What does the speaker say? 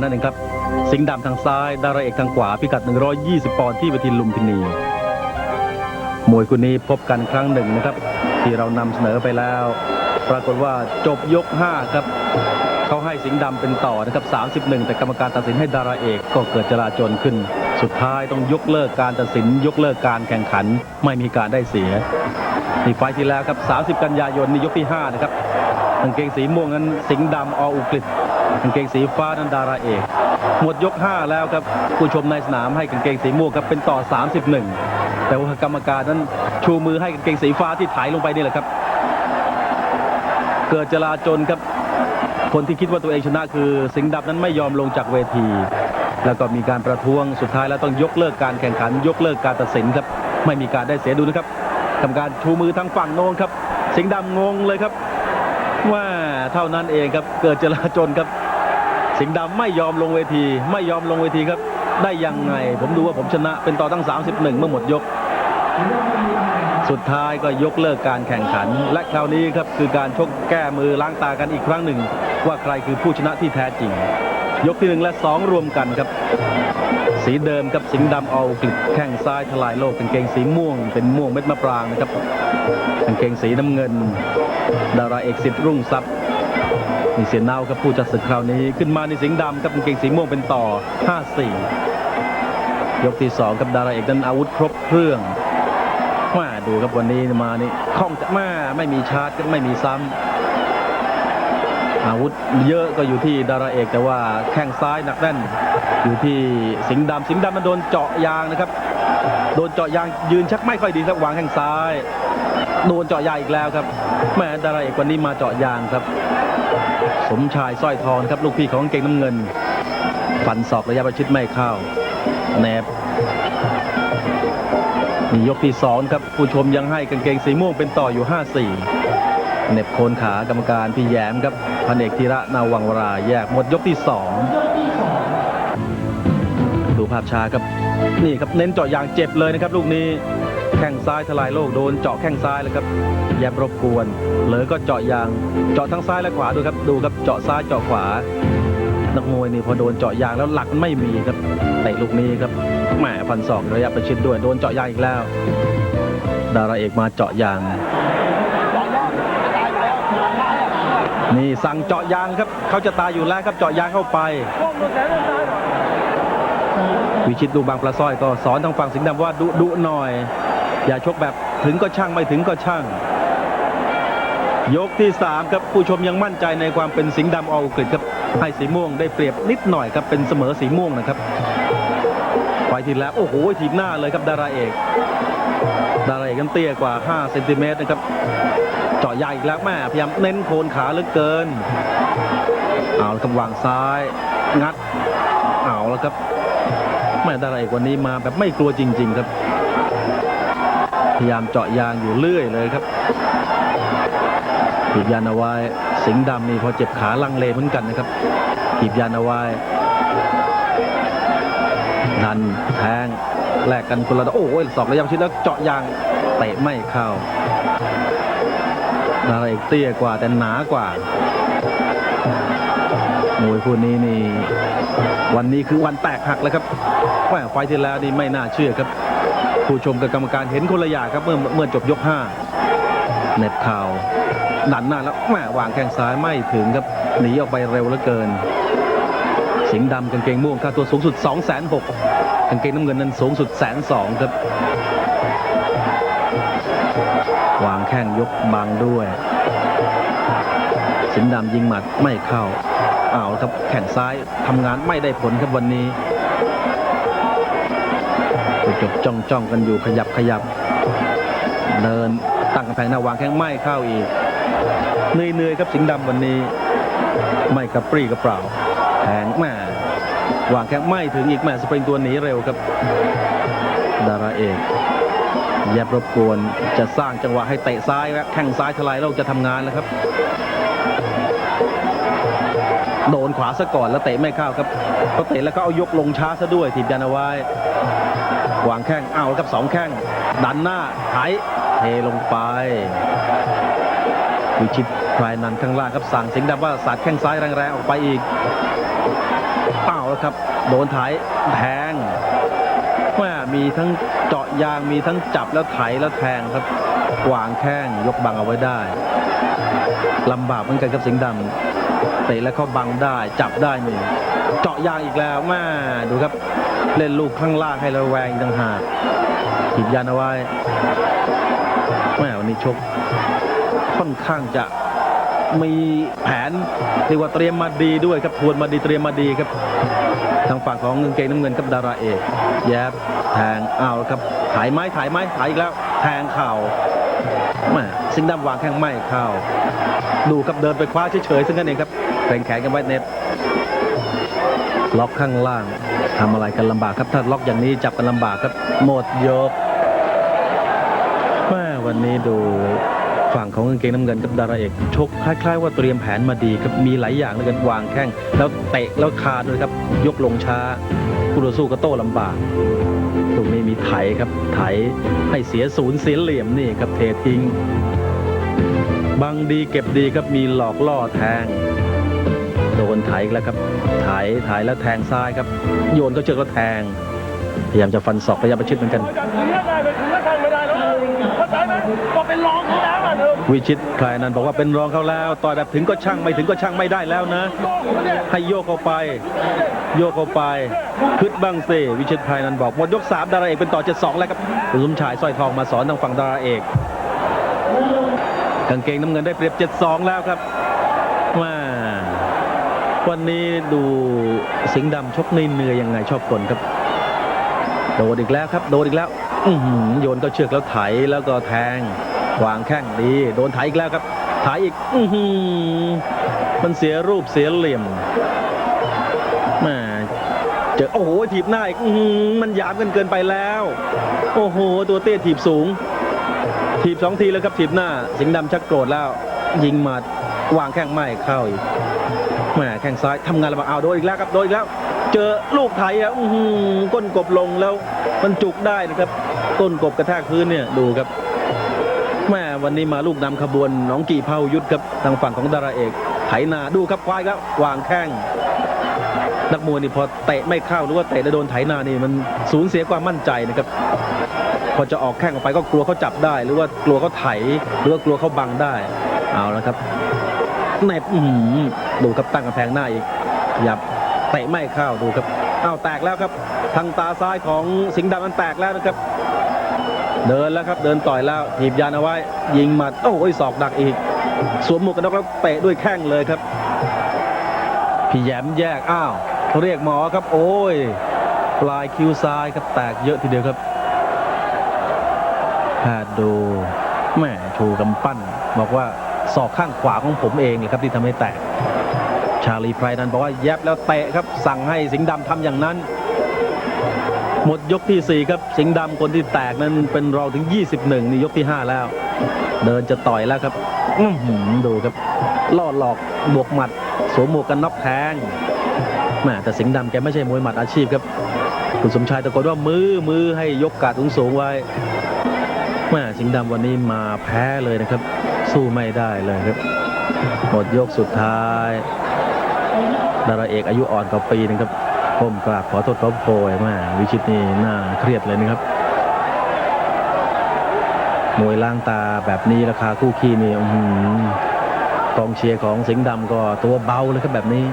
นั่นเองครับ สิงห์ดำทางซ้าย ดาราเอกทางขวา พิกัด 120 ปอนด์ที่เวทีลุมพินี มวยคู่นี้พบกันครั้งหนึ่งนะครับ ที่เรานำเสนอไปแล้ว ปรากฏว่าจบยก 5 ครับ เขาให้สิงห์ดำเป็นต่อนะครับ 31 แต่กรรมการตัดสินให้ดาราเอกก็เกิดจลาจลขึ้น สุดท้ายต้องยกเลิกการตัดสิน ยกเลิกการแข่งขัน ไม่มีการได้เสียนี่ไฟที่แล้วครับ 30 กันยายนนี่ยกที่ 5 นะครับกางเกงสีม่วงนั้นสิงห์ดำออุกฤษ กางเกงสีฟ้านันดาราเอกหมดยก 5 แล้วครับผู้ชมในสนามให้กางเกงสีม่วงครับเป็นต่อ 31 แต่ว่ากรรมการนั้นชูมือให้กางเกงสีฟ้าที่ถ่ายลงไปนี่แหละครับ เกิดจลาจลครับ คนที่คิดว่าตัวเองชนะคือ สิงห์ดำนั้นไม่ยอมลงจากเวที แล้วก็มีการประท้วงสุดท้ายแล้วต้องยกเลิกการแข่งขัน ยกเลิกการตัดสินครับ ไม่มีการได้เสียดูนะครับกรรมการชูมือทางฝั่งโน้นครับ สิงห์ดำงงเลยครับว่าเท่านั้นเองครับเกิดจลาจลครับ สิงห์ดำไม่ยอมลงเวที ไม่ยอมลงเวทีครับ ได้ยังไง ผมดูว่าผมชนะเป็นต่อตั้ง 31 เมื่อหมดยก สุดท้ายก็ยกเลิกการแข่งขัน และคราวนี้ครับคือการชกแก้มือล้างตากันอีกครั้งหนึ่ง ว่าใครคือผู้ชนะที่แท้จริง ยกที่หนึ่งและสองรวมกันครับ สีเดิมครับสิงห์ดำเอากลิดแข้งซ้ายทลายโลกกางเกงสีม่วง เป็นม่วงเม็ดมะปรางนะครับกางเกงสีน้ำเงิน ดาราเอกสิทธิ์รุ่งทรัพย์ นี่เสียเนาครับผู้จัดศึกคราวนี้ขึ้นมาในสิงห์ดำครับกางเกงสีม่วงเป็นต่อ 5-4 ยกที่สองกับดาราเอกนั้นอาวุธครบเครื่องมาดูครับวันนี้มานี่คล่องจะมาไม่มีชาร์จก็ไม่มีซ้ำอาวุธเยอะก็อยู่ที่ดาราเอกแต่ว่าแข้งซ้ายหนักแน่น อยู่ที่สิงห์ดำสิงห์ดำมันโดนเจาะยางนะครับ โดนเจาะยางยืนชักไม่ค่อยดีครับวางแข้งซ้ายโดนเจาะยางอีกแล้วครับแม่ดาราเอกวันนี้มาเจาะยางครับ สมชายสร้อยทองครับลูกพี่ของเก่งน้ำเงิน ฟันศอกระยะประชิดไม่เข้าแนบนี่ยกที่สองครับผู้ชมยังให้กางเกงสีม่วงเป็นต่ออยู่ 5-4เน็บโคนขากรรมการพี่แย้มครับพันเอกธีระนาวังวราแยกหมดยกที่สองดูภาพช้าครับนี่ครับเน้นเจาะยางเจ็บเลยนะครับ ลูกนี้ แข้งซ้ายทลายโลกโดนเจาะแข้งซ้ายแล้วครับแยบรบกวนเหลอก็เจาะยางเจาะทั้งซ้ายและขวาดูครับดูครับเจาะซ้ายเจาะขวา นักมวยนี่พอโดนเจาะยางแล้วหลักไม่มีครับเตะลูกนี้ครับแหมพันสองระยะประชิดด้วยโดนเจาะยางอีกแล้ว ดาราเอกมาเจาะยาง นี่สั่งเจาะยางครับเขาจะตายอยู่แล้วครับเจาะยางเข้าไปวิชิตดูบางปลาสร้อยก็สอนทางฝั่งสิงห์ดำว่าดุดุหน่อย อย่าชกแบบถึงก็ช่างไม่ถึงก็ช่าง ยกที่ 3 ครับผู้ชมยังมั่นใจในความเป็นสิงห์ดำออกฤษครับให้สีม่วงได้เปรียบนิดหน่อยครับเป็นเสมอสีม่วงนะครับไฟทีแล้วโอ้โหทีหน้าเลยครับดาราเอก ดาราเอกกันเตี้ยกว่า5เซนติเมตรนะครับเจาะใหญ่อีกแล้วแม่พยายามเน้นโคนขาเหลือเกิน เอาครับวางซ้ายงัดเอาแล้วครับแม่ดาราเอกวันนี้มาแบบไม่กลัวจริง ๆ ครับ พยายามเจาะยางอยู่เรื่อยเลยครับถีบยานเอาไว้สิงห์ดำนี่พอเจ็บขาลังเลเหมือนกันนะครับถีบยานเอาไว้ดันแทงแลกกันคนละโอ้ยสองระยะชิดแล้วเจาะยางเตะไม่เข้าดารเอกเตี้ยกว่าแต่หนากว่ามวยคู่นี้นี่ วันนี้คือวันแตกหักแล้วครับแหมไฟที่แล้วนี่ไม่น่าเชื่อครับ ผู้ชมกับกรรมการเห็นคนละอย่างครับเมื่อเมื่อจบยกห้าเน็บเข่าดันหน้าแล้วแม่วางแข้งซ้ายไม่ถึงครับหนีออกไปเร็วเหลือเกิน สิงห์ดำกางเกงม่วงค่าตัวสูงสุด 2 6 0 0 0กางเกงน้ำเงินนั้นสูงสุดแสนสองครับ วางแข้งยกบังด้วย สิงห์ดำยิงหมัดไม่เข้าเอาละครับแข้งซ้ายทำงานไม่ได้ผลครับวันนี้ จบจ้องจ้องๆกันอยู่ขยับขยับ เดินตั้งกำแพงหน้าวางแข้งไม่เข้าอีกเหนื่อยๆครับสิงห์ดำวันนี้ ไม่กระปรี้กระเปร่าแทงแม่วางแข้งไม่ถึงอีกแม่สปริงตัวหนีเร็วครับ ดาราเอกแยบรบกวนจะสร้างจังหวะให้เตะซ้ายและแข้งซ้ายทลายโลกจะทำงานแล้วครับ โดนขวาซะก่อนแล้วเตะไม่เข้าครับพอเตะแล้วก็เอายกลงช้าซะด้วยถีบยันเอาไวางแข้งเอาแล้วครับสองแข้งดันหน้าไถเทลงไปวิชิตพรายนันข้างล่างครับสั่งสิงห์ดำว่าสาดแข้งซ้ายแรงๆออกไปอีกเปล่าแล้วครับ โดนถ่ายแทงแม่มีทั้งเจาะยางมีทั้งจับแล้วไถแล้วแทงครับวางแข้งยกบังเอาไว้ได้ลำบากเหมือนกันครับสิงห์ดำเตะแล้วเข้าบังได้จับได้นี่เจาะยางอีกแล้วแม่ดูครับ เล่นลูกข้างล่างให้ระแวงต่างหากถีบยันเอาไว้แม่วันนี้ชกค่อนข้างจะมีแผนเรียกว่าเตรียมมาดีด้วยครับทวนมาดีเตรียมมาดีครับ ทางฝั่งของเงินเกงน้ำเงินกับดาราเอกแยบแทงอ้าวครับถ่ายไม้ถ่ายไม้ถ่ายอีกแล้ว แทงเข่าแม่สิงห์ดำวางแข้งไม่เข้า ดูครับเดินไปคว้าเฉยๆซึ่งนั่นเองครับแข่งแขนกันไว้เน็ตล็อกข้างล่าง ทำอะไรกันลำบากครับถ้าล็อกอย่างนี้จับกันลำบากครับหมดยกแม่วันนี้ดูฝั่งของกางเกงน้ำเงินกับดาราเอกชกคล้ายๆ ว่าเตรียมแผนมาดีครับมีหลายอย่างเลยกันวางแข้งแล้วเตะแล้วคาด้วยครับยกลงช้าคู่ต่อสู้ก็โต้ลำบากตรงนี้มีไถครับไถให้เสียศูนย์เสียเหลี่ยมนี่ครับเททิ้งบังดีเก็บดีครับมีหลอกล่อแทง โดนไถอีกแล้วครับไถไถแล้วแทงซ้ายครับ โยนก็เชือกแล้วแทง พยายามจะฟันศอกพยายามประชิดเหมือนกันจากถึงถ้าได้ไปถึงถ้าแทงไม่ได้แล้วเข้าใจไหมก็เป็นรองเขาแล้วอะเถอะวิชิตใครนั้นบอกว่าเป็นรองเขาแล้วต่อยแบบถึงก็ช่างไม่ถึงก็ช่างไม่ได้แล้วนะโต้เขาเนี่ยให้โยกเข้าไป โยกเข้าไปคึดบ้างสิวิชิตไพรนันบอกหมดยกสามดาราเอกเป็นต่อเจ็ดสองแล้วครับคุณสมชายสร้อยทองมาสอนทางฝั่งดาราเอกกางเกงน้ำเงินได้เปรียบเจ็ดสองแล้วครับว่า วันนี้ดูสิงห์ดำชกในเหนื่อยยังไงชอบกลครับ โดนอีกแล้วครับ โดนอีกแล้วอือหือโยนก็เชือกแล้วไถแล้วก็แทงวางแข้งดีโดนไถอีกแล้วครับไถอีก อือหือมันเสียรูปเสียเหลี่ยมแม่เจอโอ้โหถีบหน้าอีกอื้อหือมันหยามกันเกินไปแล้ว โอ้โห ตัวเตี้ยถีบสูง ถีบสองทีแล้วครับถีบหน้า สิงห์ดำชักโกรธแล้ว ยิงหมัดวางแข้งไม่เข้าอีก แม่แข้งซ้ายทำงานแล้วมาเอาโดนอีกแล้วครับโดนอีกแล้ว เจอลูกไถอะอื้อหือก้นกบลงแล้วมันจุกได้นะครับก้นกบกระแทกพื้นเนี่ยดูครับแม่วันนี้มาลูกนำขบวนน้องกี่เผายุทธครับทางฝั่งของดาราเอกไถนาดูครับควายครับวางแข้งนักมวยนี่พอเตะไม่เข้าหรือว่าเตะแล้วโดนไถนานี่มันสูญเสียความมั่นใจนะครับพอจะออกแข้งออกไปก็กลัวเขาจับได้ หรือว่ากลัวเขาไถหรือว่ากลัวเขาบังได้เอาแล้วครับ แนบอื้อหือดูครับตั้งกำแพงหน้าอีกหยับเตะไม่เข้าดูครับอ้าวแตกแล้วครับ ทางตาซ้ายของสิงห์ดำมันแตกแล้วนะครับ เดินแล้วครับเดินต่อยแล้วถีบยานเอาไว้ ยิงหมัดโอ้ยศอกดักอีก สวมหมวกกันน็อกแล้วเตะด้วยแข้งเลยครับพี่แยมแยกอ้าวเรียกหมอครับ โอ้ย ปลายคิ้วซ้ายครับแตกเยอะทีเดียวครับแพทย์ดูแม่ชูกำปั้น บอกว่า ศอกข้างขวาของผมเองเลยครับที่ทำให้แตก ชาลีไพรนั้นบอกว่าแยบแล้วเตะครับ สั่งให้สิงห์ดำทำอย่างนั้น หมดยกทีสี่ 4 ครับ สิงห์ดำคนที่แตกนั้นเป็นรองถึง 21 นี่ยกที่ 5 แล้ว เดินจะต่อยแล้วครับอื้ดูครับล่อหลอกบวกหมัด สวมหมวกกันน็อกแทงแม่แต่สิงห์ดำแกไม่ใช่มวยหมัดอาชีพครับคุณสมชายตะโกนว่ามือมือให้ยกกาดสูงสูงไว้แม่สิงห์ดำวันนี้มาแพ้เลยนะครับ สู้ไม่ได้เลยครับ หมดยกสุดท้ายดาราเอกอายุอ่อนกว่าปีหนึงครับก้มกราบขอโทษเขาโพยแม่วิชิตนี่น่าเครียดเลยนะครับ มวยล่างตาแบบนี้ราคาคู่ขี้นี่อื้อหือกองเชียร์ของสิงห์ดำก็ตัวเบาเลยครับแบบนี้